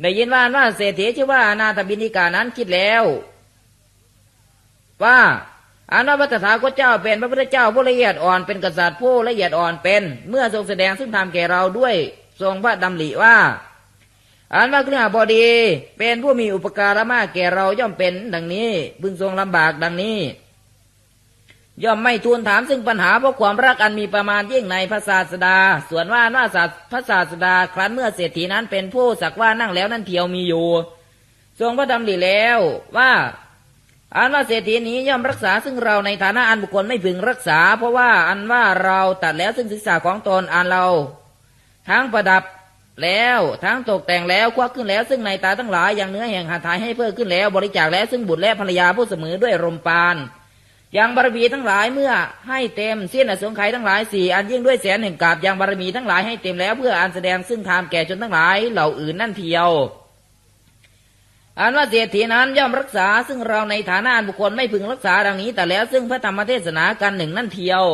ได้ยินว่าว่าเศรษฐีชื่อว่านาถบินิกานั้นคิดแล้ว ว่าอันาพระตถาคตเจ้าเป็นพระพุทธเจ้าผู้ละเอียดอ่อนเป็นกษัตริย์ผู้ละเอียดอ่อนเป็น เมื่อทรงแสดงซึ่งธรรมแก่เราด้วยทรงพระดำริว่าอันว่าเครื่องบดี เป็นผู้มีอุปการะมากแก่เราย่อมเป็น ดังนี้พึงทรงลำบากดังนี้ ย่อมไม่ทูลถามซึ่งปัญหาเพราะความรักอันมีประมาณยิ่งในพระศาสดา ส่วนว่าว่าศาสพระศาสดาครั้นเมื่อเศรษฐีนั้นเป็นผู้สักว่านั่งแล้วนั่นเทียวมีอยู่ ทรงพระดำริแล้วว่าอันว่าเศรษฐีนี้ย่อมรักษาซึ่งเราในฐานะอันบุคคลไม่พึงรักษา เพราะว่าอันว่าเราตัดแล้วซึ่งศีรษะของตนอันเรา ทั้งประดับแล้วทั้งตกแต่งแล้วควักขึ้นแล้วซึ่งในตาทั้งหลายอย่างเนื้อแห่งหาทายให้เพิ่มขึ้นแล้วบริจาคแล้วซึ่งบุตรและภรรยาผู้เสมอด้วยรมปาน อย่างบารมีทั้งหลายเมื่อให้เต็มเสิ้ยนอสงไขยทั้งหลายสี่อันยิ่งด้วยแสนแห่งกาบอย่างบารมีทั้งหลายให้เต็มแล้วเพื่ออันแสดงซึ่งธรรมแก่ชนทั้งหลายเหล่าอื่นนั่นเทียวอันว่าเศรษฐีนั้นย่อมรักษาซึ่งเราในฐานะอันบุคคลไม่พึงรักษาดังนี้ แต่แล้วซึ่งพระธรรมเทศนากันหนึ่งนั่นเทียว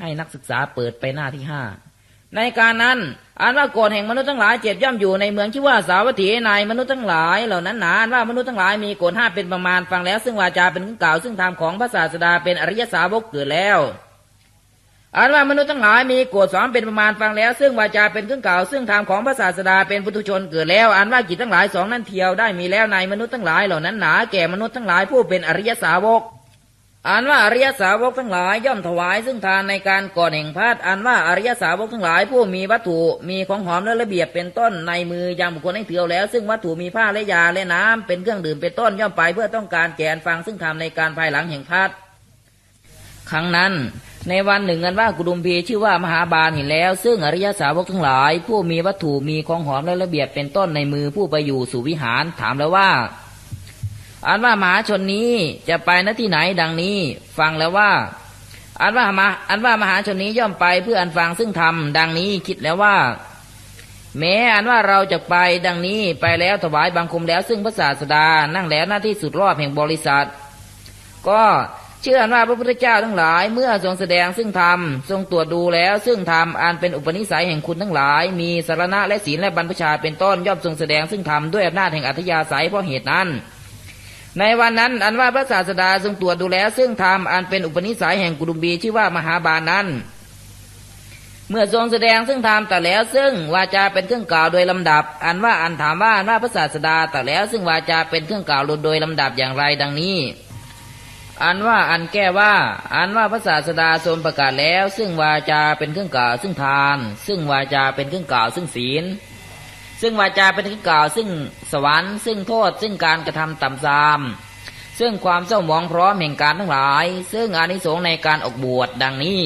ให้นักศึกษาเปิดไปหน้าที่ห้า ในการนั้นอันว่าโกฎแห่งมนุษย์ทั้งหลายเจ็บย่อมอยู่ในเมืองชื่อว่าสาวัตถีในมนุษย์ทั้งหลายเหล่านั้นหนาอันว่ามนุษย์ทั้งหลายมีโกฎห้าเป็นประมาณฟังแล้ว ซึ่งวาจาเป็นขึ้นกล่าวซึ่งธรรมของพระศาสดาเป็นอริยสาวกเกิดแล้วอันว่ามนุษย์ทั้งหลายมีโกฎสอนเป็นประมาณฟังแล้ว ซึ่งวาจาเป็นเครื่องกล่าวซึ่งธรรมของพระศาสดาเป็นปุถุชนเกิดแล้ว อันว่ากิจทั้งหลายสองนั้นเทียวได้มีแล้วในมนุษย์ทั้งหลายเหล่านั้นหนาแก่มนุษย์ทั้งหลายผู้เป็นอริยสาวก อันว่าอริยสาวกทั้งหลายย่อมถวายซึ่งทานในการก่อนแห่งพาดอันว่าอริยสาวกทั้งหลายผู้มีวัตถุมีของหอมและระเบียบเป็นต้นในมือยังบุคคลให้เถือแล้ว ซึ่งวัตถุมีผ้าและยาและน้ำเป็นเครื่องดื่มเป็นต้นย่อมไปเพื่อต้องการแกนฟังซึ่งทำในการภายหลังแห่งพาดครั้งนั้นในวันหนึ่งอันว่ากุดุมพีชื่อว่ามหาบาลเห็นแล้ว ซึ่งอริยสาวกทั้งหลาย ผู้มีวัตถุมีของหอมและระเบียบเป็นต้นในมือผู้ไปอยู่สู่วิหารถามแล้วว่า อันว่ามหาชนนี้จะไปณที่ไหนดังนี้ ฟังแล้วว่า อันว่ามาอันว่ามหาชนนี้ย่อมไปเพื่ออันฟังซึ่งธรรมดังนี้คิดแล้วว่า แม้อันว่าเราจะไปดังนี้ไปแล้วถวายบังคมแล้วซึ่งพระศาสดานั่งแล้วหน้าที่สุดรอบแห่งบริษัท ก็เชื่อว่าพระพุทธเจ้าทั้งหลาย เมื่อทรงแสดงซึ่งธรรมทรงตรวจดูแล้ว ซึ่งธรรมอันเป็นอุปนิสัยแห่งคุณทั้งหลาย มีสารณะและศีลและบรรพชาเป็นต้นย่อมทรงแสดงซึ่งธรรมด้วยอำนาจแห่งอัธยาศัยเพราะเหตุนั้น ในวันนั้นอันว่าพระศาสดาทรงตรวจดูแลซึ่งธรรมอันเป็นอุปนิสัยแห่งกุดุมบีชื่อว่ามหาบาลนั้น เมื่อทรงแสดงซึ่งธรรมแต่แล้วซึ่งวาจาเป็นเครื่องกล่าวโดยลำดับ อันว่าอันถามว่าอันว่าพระศาสดาแต่แล้วซึ่งวาจาเป็นเครื่องกล่าวโดยลำดับอย่างไรดังนี้ อันว่าอันแก้ว่า อันว่าพระศาสดาทรงประกาศแล้ว ซึ่งวาจาเป็นเครื่องกล่าวซึ่งทาน ซึ่งวาจาเป็นเครื่องกล่าวซึ่งศีล ซึ่งวาจาเป็นที่กล่าว ซึ่งสวรรค์ซึ่งโทษ ซึ่งการกระทำต่ำซาม ซึ่งความเศร้าหมองพร้อมแห่งการทั้งหลาย ซึ่งอานิสงส์ในการออกบวชดังนี้